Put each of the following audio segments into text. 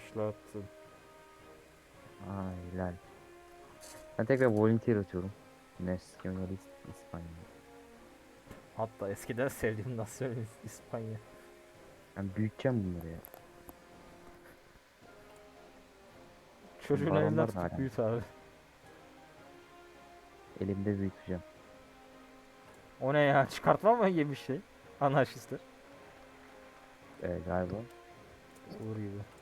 başlattın. Helal. Ben tekrar volunteer atıyorum. Nacionalist İspanya. Hatta eskiden sevdiğim nasyonalist İspanya. Ben büyüteceğim bunları ya. Çocuğun Baronlar elinden tutup hala. büyüt abi. Elimde büyüteceğim. O ne ya? Çıkartma mı yemiş şey? Anarşistler. Ee, galiba. Olur gibi.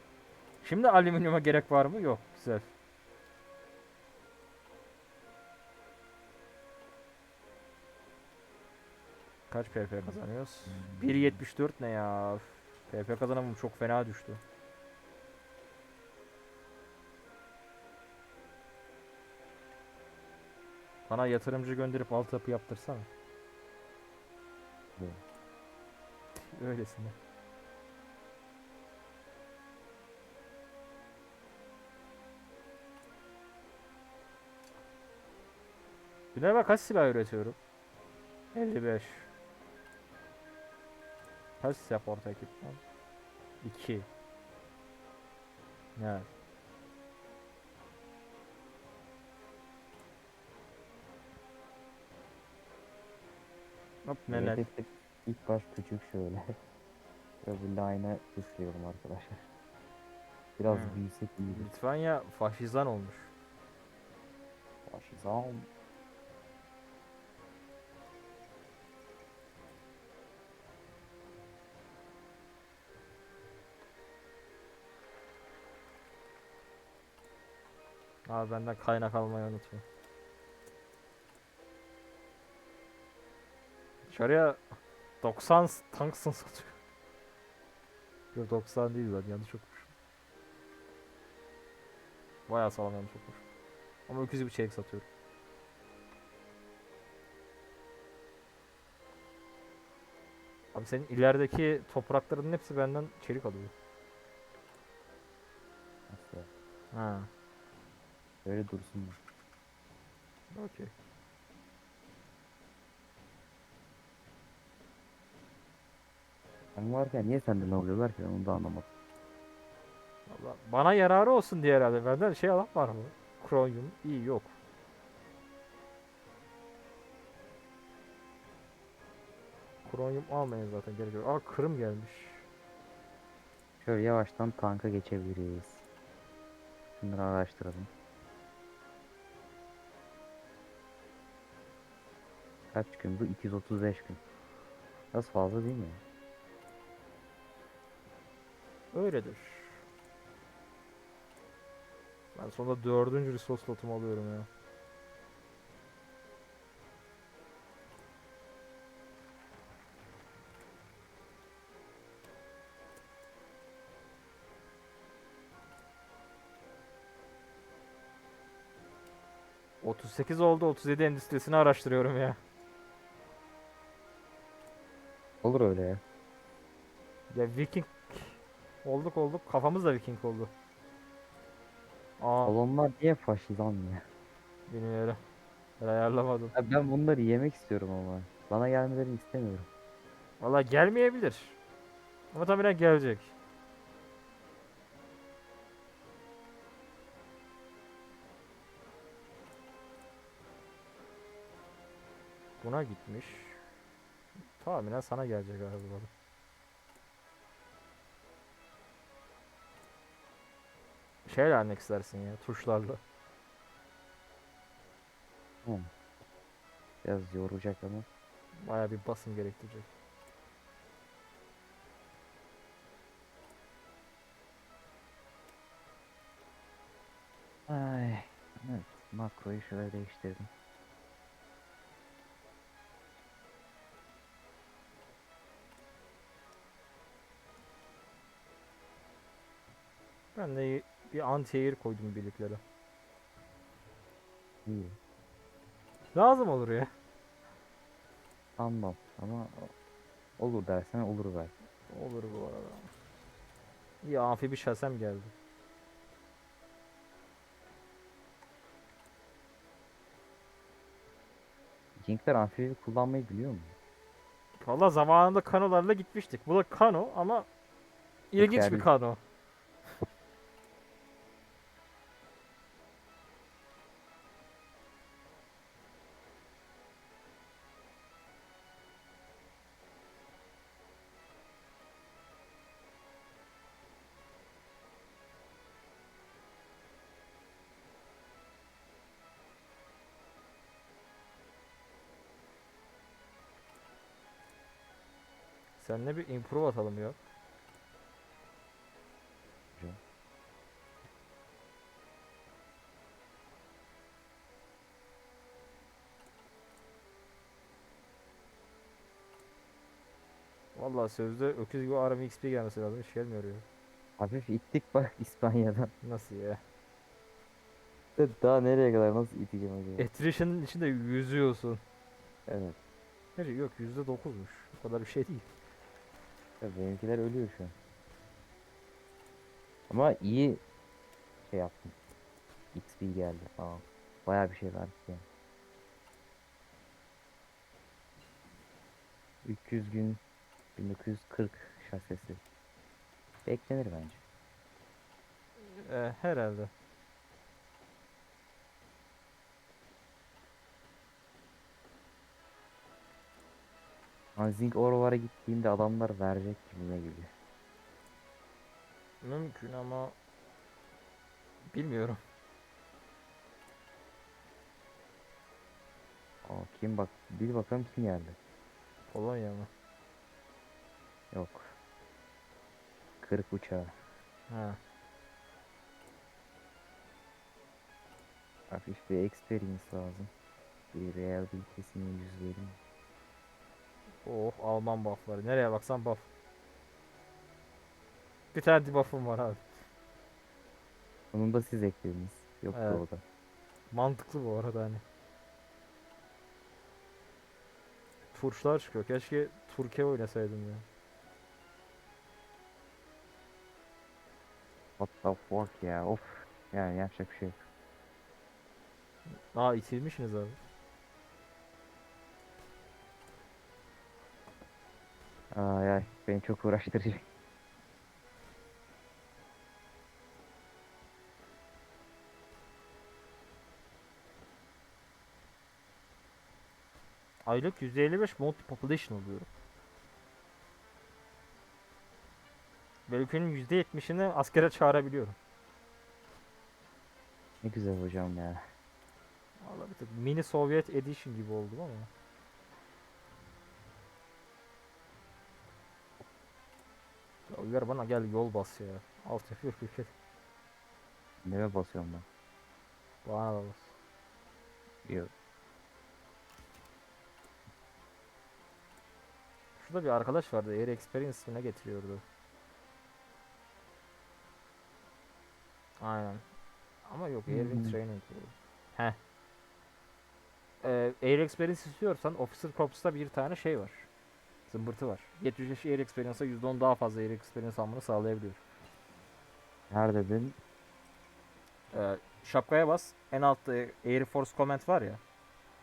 Şimdi alüminyuma gerek var mı? Yok. Güzel. Kaç PP kazanıyoruz? 1.74 ne ya? PP kazanımım çok fena düştü. Bana yatırımcı gönderip altyapı yaptırsana. Ne? Öylesine. Bak kaç silah üretiyorum? 55. Kaç support ekipman? 2. Evet. Hop neler? İlk baş küçük şöyle. Bir line'a tıklıyorum arkadaşlar. Biraz Hmm. büyüsek iyi. Litvanya faşizan olmuş. Faşizam. Abi benden kaynak almayı unutma. Dışarıya 90 s- tanksın satıyor. Yok 90 değil ben yanlış okumuşum. Bayağı sağlam yanlış okumuşum. Ama öküz bir çelik satıyorum. Abi senin ilerideki toprakların hepsi benden çelik alıyor. Nasıl? Ha, Böyle dursun mu? okey. Sen varken niye senden alıyorlar ki ben onu da anlamadım. Valla bana yararı olsun diye herhalde. Benden şey alan var mı? Kronyum. İyi yok. Kronyum almayın zaten gerek yok. Aa Kırım gelmiş. Şöyle yavaştan tanka geçebiliriz. Şunları araştıralım. Kaç gün bu? 235 gün. Biraz fazla değil mi? Öyledir. Ben sonunda dördüncü resource slotumu alıyorum ya. ...38 oldu 37 endüstrisini araştırıyorum ya. Olur öyle ya. Ya Viking olduk olduk kafamız da Viking oldu. Aa Kolonlar niye faşizan ya? bilmiyorum. Ben ayarlamadım. Ya Ben bunları yemek istiyorum ama. Bana gelmelerini istemiyorum. Valla gelmeyebilir. Ama tahminen gelecek. Buna gitmiş. Tahminen sana gelecek abi bu arada. Şeyle almak istersin ya tuşlarla. Hı. Biraz yoracak ama. Baya bir basım gerektirecek. Ay. Evet. Makroyu şöyle değiştirdim. Ben de bir anti-air koydum birliklere. İyi. Lazım olur ya. Tamam ama olur dersen olur belki. Olur bu arada. İyi amfibi şasem geldi. Vikingler amfibi kullanmayı biliyor mu? Valla zamanında kanolarla gitmiştik. Bu da kano ama ilginç bir geldi. kano. Seninle bir improve atalım ya. Vallahi sözde öküz gibi Aram XP gelmesi lazım. Hiç gelmiyor ya. Hafif ittik bak İspanya'dan. Nasıl ya? Daha nereye kadar nasıl iteceğim acaba? Attrition'ın içinde yüzüyorsun. Evet. Gerçi yok %9'muş. O kadar bir şey değil. Benimkiler ölüyor şu an. Ama iyi şey yaptım. XP geldi falan. Bayağı bir şey verdik yani. 300 gün 1940 şasesi. Beklenir bence. Ee, herhalde. Hanzing Orvar'a gittiğimde adamlar verecek gibime geliyor. Mümkün ama bilmiyorum. Aa, kim bak bir bakalım kim geldi. Polonya mı? Yok. Kırık uçağı. Ha. Hafif bir experience lazım. Bir reliability'sini yüz vereyim. Oh Alman buffları. Nereye baksan buff. Bir tane debuff'um var abi. Onu da siz eklediniz. Yoktu Evet. o da. Mantıklı bu arada hani. Turşlar çıkıyor. Keşke Türkiye oynasaydım ya. What the fuck ya of. Yani yapacak bir şey yok. Aa itilmişsiniz abi. Ay ay beni çok uğraştırıcı. Aylık %55 multi population alıyorum. Ve ülkenin %70'ini askere çağırabiliyorum. Ne güzel hocam ya. Vallahi bir tık mini Sovyet edition gibi oldum ama. Ya Uygar bana gel yol bas ya. Alt yapıyor ülke. Neye basıyorum ben? Bana da bas. Yok. Şurada bir arkadaş vardı. Air Experience mi ne getiriyordu? Aynen. Ama yok Hmm. Training. bu. Heh. Ee, Air Experience istiyorsan Officer Corps'ta bir tane şey var. Zımbırtı var. 75 Air Experience'a %10 daha fazla Air Experience almanı sağlayabiliyor. Nerededin? Ee, şapkaya bas. En altta Air Force Command var ya.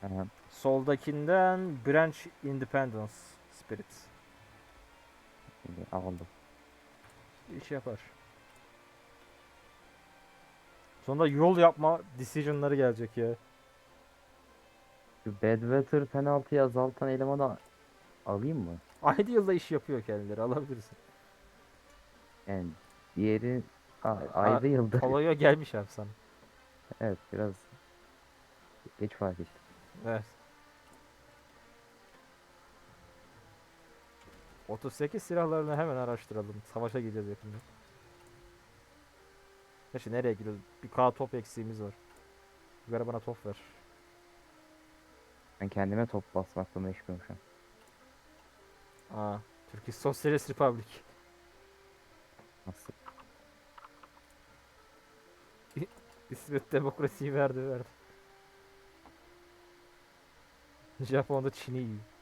Aha. Soldakinden Branch Independence Spirit. Aldım. İş yapar. Sonunda yol yapma decision'ları gelecek ya. Şu Badwater penaltıyı azaltan elemanı alayım mı? Aynı yılda iş yapıyor kendileri alabilirsin. Yani diğeri a- ayrı yılda. Polo'ya gelmiş abi sana. Evet biraz geç fark ettim. Evet. 38 silahlarını hemen araştıralım. Savaşa gideceğiz yakında. Gerçi nereye gidiyoruz? Bir K top eksiğimiz var. Ver bana top ver. Ben kendime top basmakla meşgulüm şu an. Aa, Türkiye Sosyalist Republic. Nasıl? İsmet demokrasiyi verdi verdi. Japon'da Çin'i yiyor.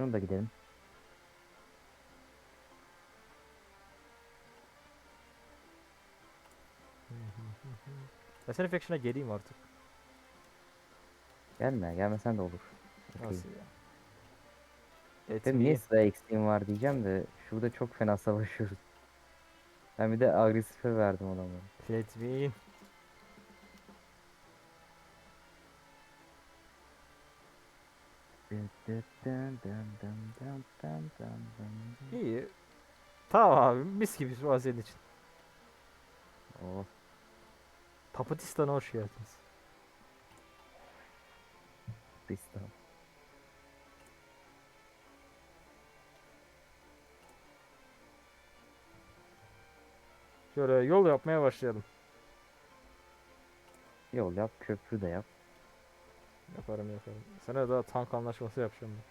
Şunu da gidelim. Senin faction'a geleyim artık. Gelme gelmesen de olur. Okey. Nasıl ya? Benim niye sıra eksiğim var diyeceğim de şurada çok fena savaşıyoruz. Ben bir de agresife verdim adamı. Etmeyin. İyi. Tamam abi mis gibi şu an senin için. Oh, Papatistan'a hoş geldiniz. Bistan. Şöyle yol yapmaya başlayalım. Yol yap, köprü de yap. Yaparım yaparım. Sana daha tank anlaşması yapacağım ben.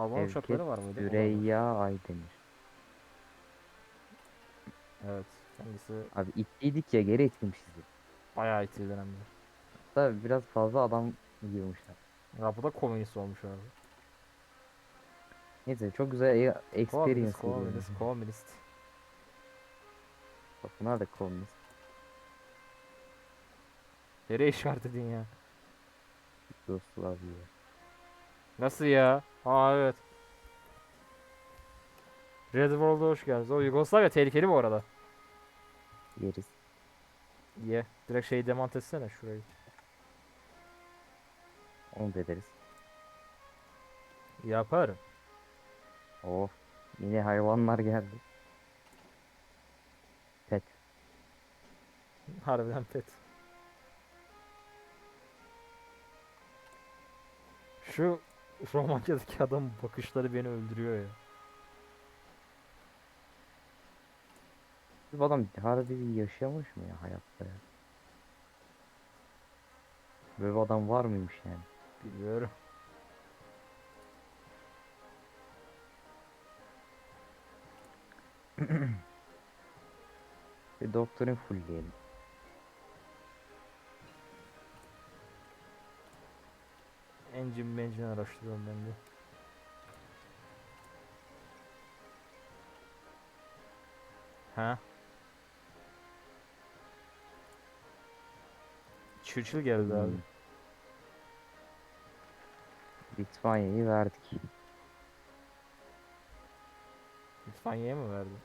Alman uçakları var mıydı? Süreyya Aydemir. Evet. Kendisi Abi ittiydik ya geri itmişiz. bayağı itil dönemde. Tabi biraz fazla adam yiyormuşlar. Ya bu da komünist olmuş abi. Neyse çok güzel e- Komünist, experience komünist, komünist. Bak bunlar da komünist. Nereye işaret edin ya? Yugoslavya. Nasıl ya? Aa evet. Red World'a hoş geldiniz. O Yugoslavya tehlikeli bu arada. Yeriz. Ye. Direkt şeyi demant etsene şurayı. Onu da ederiz. Yaparım. Oh. Yine hayvanlar geldi. Pet. Harbiden pet. Şu Romanya'daki adam bakışları beni öldürüyor ya. Bu adam harbi yaşamış mı ya hayatta ya? Böyle bir adam var mıymış yani? Bilmiyorum. Bir doktorun fullleyelim. Engine mencine araştırıyorum ben de. Ha? Churchill geldi abi. Hmm. Litvanya'yı verdik. Litvanya'ya mı verdin?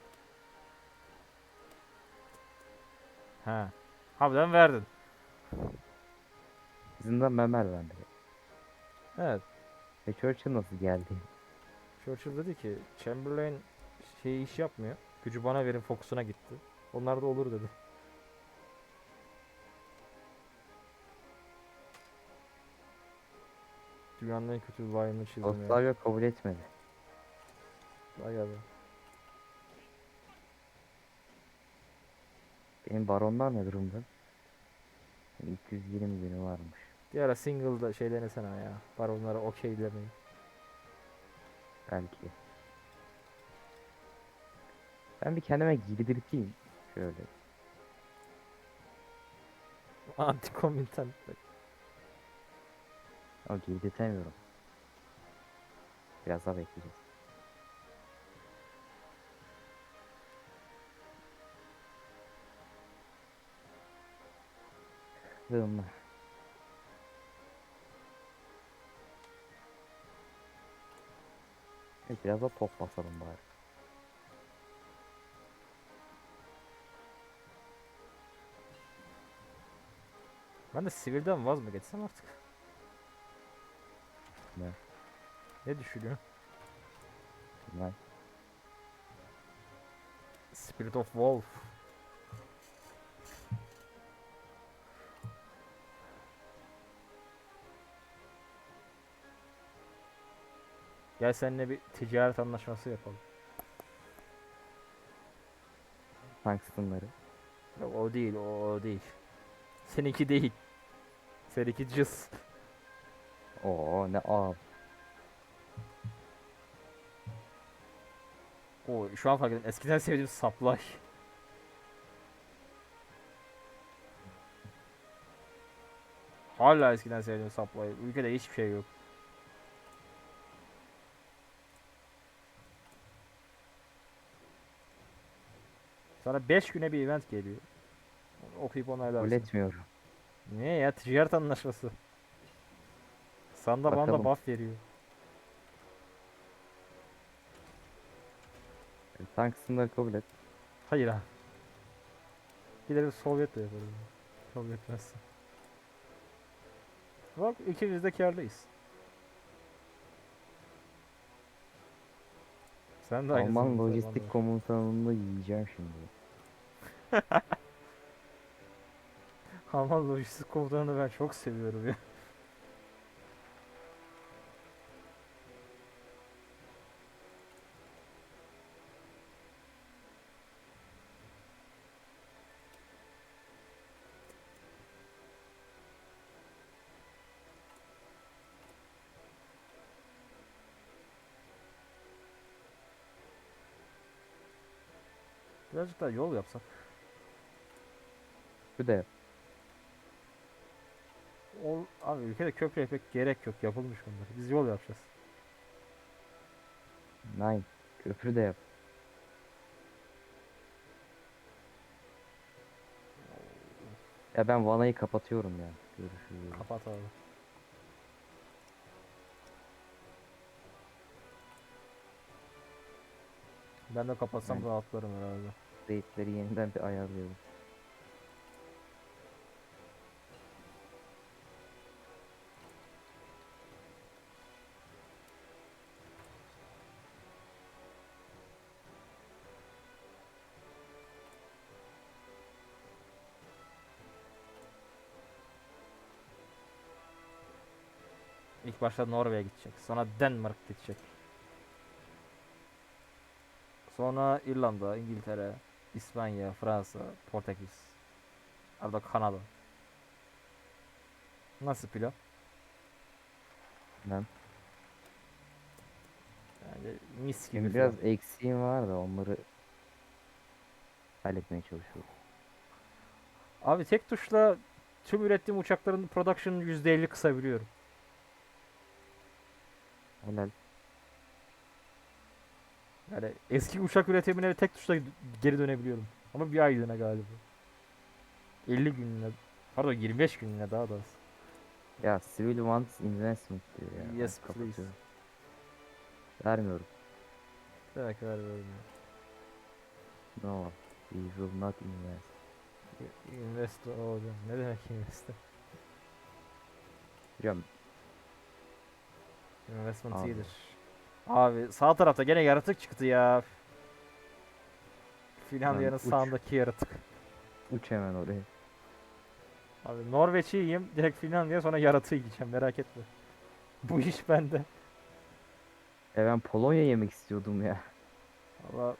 Ha. Harbiden verdin. Bizimden Memer verdi. Evet. E Churchill nasıl geldi? Churchill dedi ki Chamberlain şey iş yapmıyor. Gücü bana verin fokusuna gitti. Onlar da olur dedi. Dünyanın en kötü vibe'ını çizdim ya. Yugoslavya kabul etmedi. Vay geldi. Benim baronlar ne durumda? 220 günü varmış. Bir ara single'da şey denesene ya. Baronlara okey demeyi. Belki. Ben bir kendime giydirteyim. Şöyle. Anti-committant. Ama giydirtemiyorum. Biraz daha bekleyeceğiz. Hızlı. Biraz da top basalım bari. Ben de sivilden vaz mı geçsem artık? Ne? Ne düşünüyorsun? Bilmem. Spirit of Wolf. Gel seninle bir ticaret anlaşması yapalım. Tungstenları. Yok, o değil, o, o değil. Seninki değil. Seninki cız. Oo ne ağır. O şu an fark ettim. Eskiden sevdiğim saplay. Hala eskiden sevdiğim saplay. Ülkede hiçbir şey yok. Sana 5 güne bir event geliyor. Okuyup Kabul onaylarsın. etmiyorum. Niye ya? Ticaret anlaşması. Sanda bana da Bakalım. buff veriyor. Sen kısımları kabul et. Hayır ha. Gideriz Sovyet de yaparız. Kabul etmezsin. Bak ikimiz de kârdayız. Sen de Alman lojistik komutanını yiyeceğim şimdi. Alman lojistik komutanını ben çok seviyorum ya. Birazcık daha yol yapsak. Bir de Ol, abi ülkede köprüye pek gerek yok. Yapılmış bunlar. Biz yol yapacağız. nine. Köprü de yap. Ya ben vanayı kapatıyorum ya. Görüşürüz. Kapat abi. Ben de kapatsam Ben- rahatlarım herhalde. Rate'leri yeniden bir ayarlıyorum. İlk başta Norveç'e gidecek. Sonra Denmark gidecek. Sonra İrlanda, İngiltere, İspanya, Fransa, Portekiz. Arada Kanada. Nasıl plan? Ben Yani mis gibi Şimdi biraz eksiğim var da onları halletmeye çalışıyorum. Abi tek tuşla tüm ürettiğim uçakların production'ını %50 kısabiliyorum. Helal. Yani eski uçak üretimine tek tuşla geri dönebiliyorum. Ama bir aylığına galiba. 50 günlüğüne. Pardon 25 günlüğüne daha da az. Ya Civil wants investment diyor ya. Yes, please. Vermiyorum. Demek vermiyorum. No. We will not invest. Invest o. Ne demek invest? Hocam Investment Abi. iyidir. Abi sağ tarafta gene yaratık çıktı ya. Finlandiya'nın uç. sağındaki yaratık. uç hemen oraya. Abi Norveç'i yiyeyim direkt Finlandiya sonra yaratığı yiyeceğim merak etme. Bu iş bende. E ben Polonya yemek istiyordum ya. Valla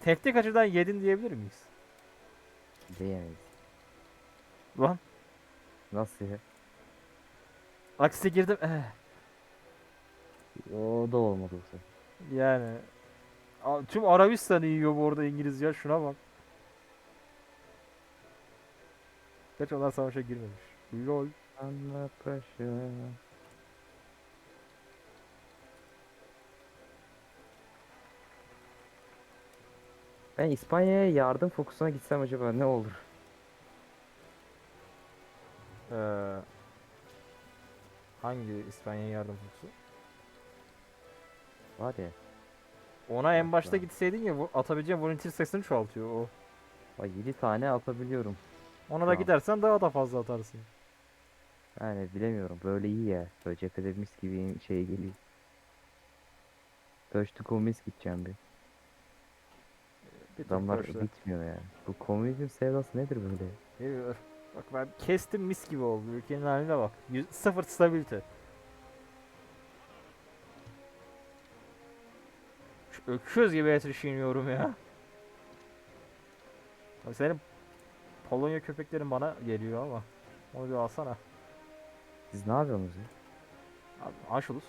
teknik açıdan yedin diyebilir miyiz? Diyemeyiz. Lan Nasıl ya? aksi girdim. Eh. O da olmadı. Yani A- tüm Arabistan'ı yiyor bu arada İngiliz ya şuna bak. Geç onlar savaşa girmemiş. Lol. Under pressure. Ben İspanya'ya yardım fokusuna gitsem acaba ne olur? Ee, hangi İspanya yardım kutusu? Var ya. Ona en başta gitseydin ya bu atabileceğin volunteer sayısını çoğaltıyor o. Bak 7 tane atabiliyorum. Ona da Tamam. gidersen daha da fazla atarsın. Yani bilemiyorum. Böyle iyi ya. Böyle cephede mis gibi şey geliyor. Touch to komünist gideceğim bir. Bir Adamlar boşta. bitmiyor ya. Bu komünizm sevdası nedir böyle? Geliyor. Bak ben kestim mis gibi oldu. Ülkenin haline bak. Yüz, sıfır stabilite. Öküz gibi yetişiniyorum ya. Abi senin Polonya köpeklerin bana geliyor ama. Onu bir alsana. Siz ne yapıyorsunuz ya? Abi Anşulus.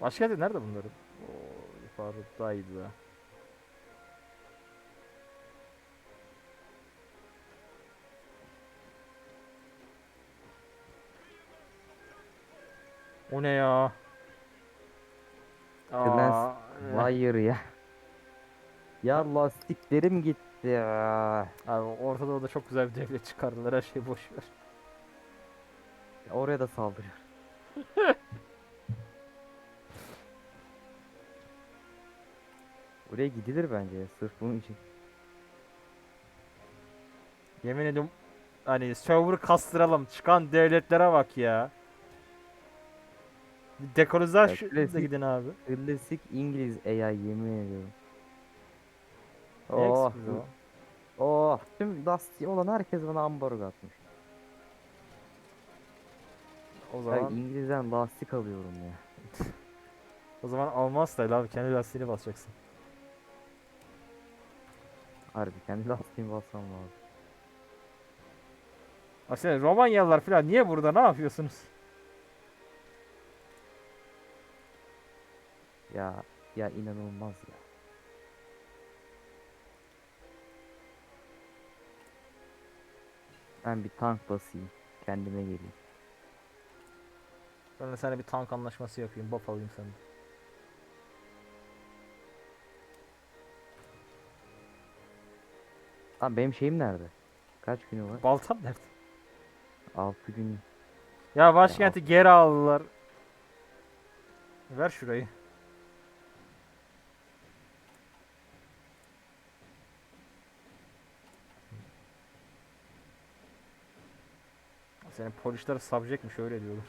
Başkenti nerede bunların? Oo, yukarıdaydı O ne ya? Aa. Hayır ya. Ya lastiklerim gitti ya. Abi Orta Doğu'da çok güzel bir devlet çıkardılar. Her şey boş ver. Oraya da saldırıyor. Buraya gidilir bence ya, sırf bunun için. Yemin ediyorum hani server'ı kastıralım. Çıkan devletlere bak ya. Dekolonizasyon da klasik. gidin abi. Klasik İngiliz AI yemin ediyorum. Oh, eksik o? oh, tüm lastiği olan herkes bana ambargo atmış. O Ben zaman İngiliz'den lastik alıyorum ya. o zaman almaz style abi. Kendi lastiğini basacaksın. Harbi kendi lastiğimi basmam lazım. Aslında Romanyalılar falan niye burada? Ne yapıyorsunuz? Ya ya inanılmaz ya. Ben bir tank basayım. Kendime geleyim. Ben de sana bir tank anlaşması yapayım. Buff alayım senden. Lan benim şeyim nerede? Kaç günü var? Baltam nerede? 6 günü. Ya başkenti geri aldılar. Ver şurayı. Senin polisler sabjekmiş öyle diyorlar.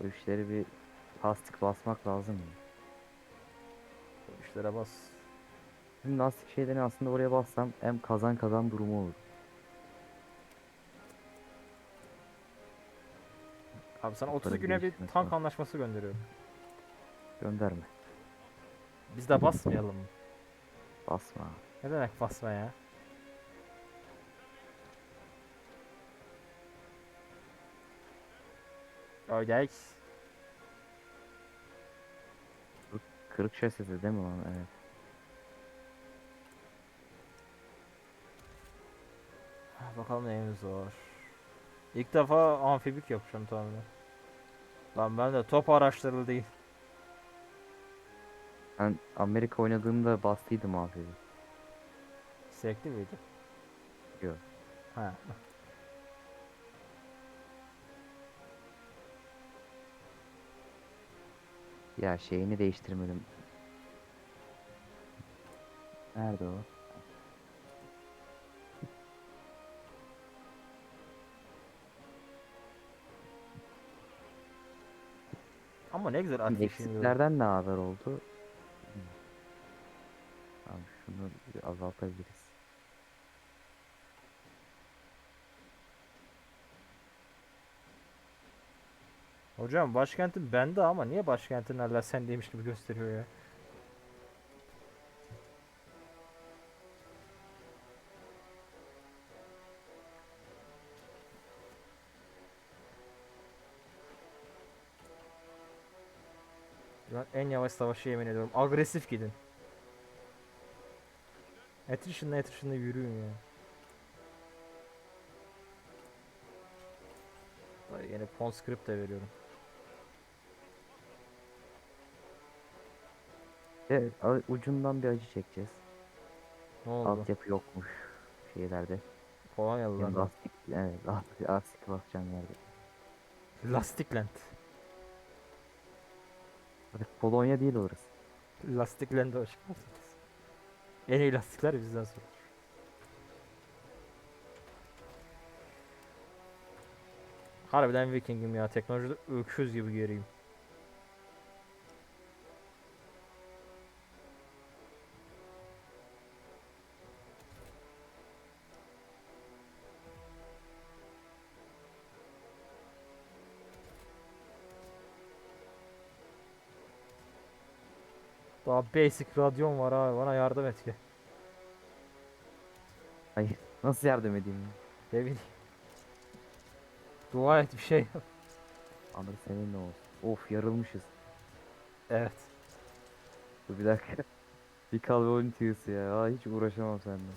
Bu işleri bir lastik basmak lazım. Polislere bas. Tüm lastik şeylerini aslında oraya bassam hem kazan kazan durumu olur. Abi sana 30 Para güne bir tank lazım. anlaşması gönderiyorum. Gönderme. Biz de basmayalım mı? Basma. Ne demek basma ya? Öyle. Kırık şasisi değil mi lan? Evet. Bakalım neyimiz var. İlk defa amfibik yapacağım tahminen. Lan ben de top araçları değil. Ben Amerika oynadığımda bastıydım abi. Sekli miydi? Yok. Ha. Ya şeyini değiştirmedim. Nerede o? Ama ne güzel ateşin Eksiklerden ne haber oldu? Tamam şunu azaltabiliriz. Hocam başkentin bende ama niye başkentin hala sendeymiş gibi gösteriyor ya? En yavaş savaşı yemin ediyorum. Agresif gidin. Attrition'la attrition'la yürüyün ya. Yine conscript de veriyorum. Ve a- ucundan bir acı çekeceğiz. Ne oldu? Altyapı yokmuş şeylerde. Polonyalılar. Benim lastik, evet lastik, lastik basacağım yerde. Lastikland. Artık Polonya değil orası. Lastikland'e hoş geldiniz. En iyi lastikler bizden sorulur. Harbiden Viking'im ya. Teknolojide öküz gibi geriyim. Daha basic radyon var abi. Bana yardım et ki. Hayır. Nasıl yardım edeyim ya? Ne bileyim. Dua et bir şey yap. Anır seninle olsun. Of yarılmışız. Evet. Dur bir dakika. bir kalbi volunteers ya. Aa, hiç uğraşamam seninle.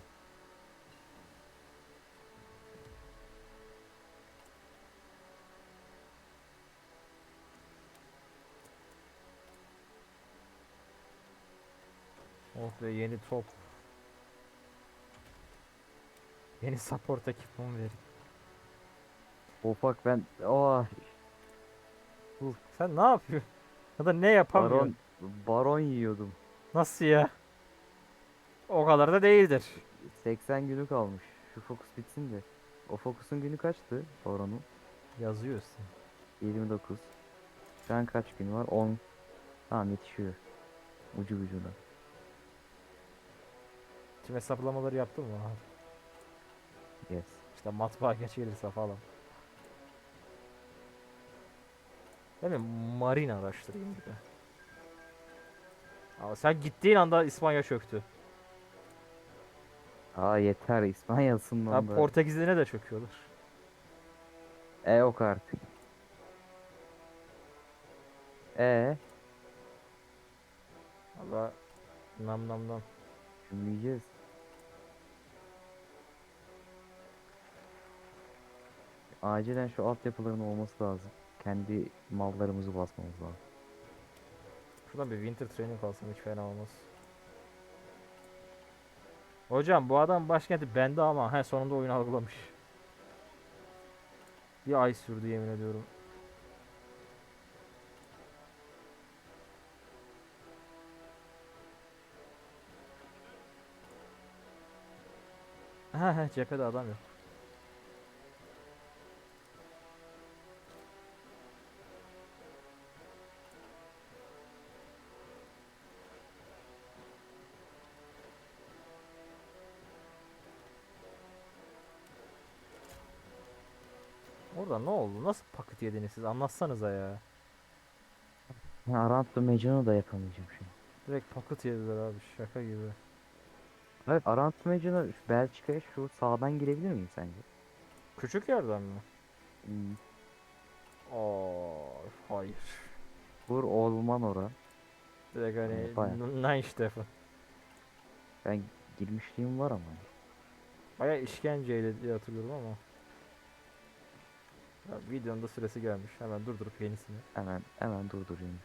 Ve yeni top. Yeni support ekipman verin. Ufak ben oh, Sen ne yapıyorsun? Ya da ne yapamıyorsun? baron baron yiyordum. Nasıl ya? O kadar da değildir. 80 günü kalmış. Şu fokus bitsin de. O fokusun günü kaçtı baronun? Yazıyor üstüne. 29. Şu an kaç gün var? 10. Tamam yetişiyor. Ucu ucuna. Tüm hesaplamaları yaptın mı? Yes. İşte matbaa geç gelirse falan. Değil mi? Marin araştırayım bir de. Ama sen gittiğin anda İspanya çöktü. Aa yeter İspanya'sından Abi da. Portekizliğine de çöküyorlar. E yok artık. E Valla nam nam nam. şimdi Acilen şu altyapıların olması lazım. Kendi mallarımızı basmamız lazım. Şuradan bir winter training alsam hiç fena olmaz. Hocam bu adam başkenti bende ama he sonunda oyun algılamış. Bir ay sürdü yemin ediyorum. Ha he cephede adam yok. Orada ne oldu? Nasıl paket yediniz siz? Anlatsanıza ya. Ya Aranto da yapamayacağım şimdi. Direkt paket yediler abi şaka gibi. Evet Aranto Mecano şu Belçika'ya şu sağdan girebilir miyim sence? Küçük yerden mi? Hmm. Aa, hayır. Vur Olman ora. Direkt hani bayağı. Nine Stefan. Ben girmişliğim var ama. Baya işkenceyle diye hatırlıyorum ama. Ya, videonun da süresi gelmiş. Hemen durdurup yenisini. Hemen hemen durdurayım.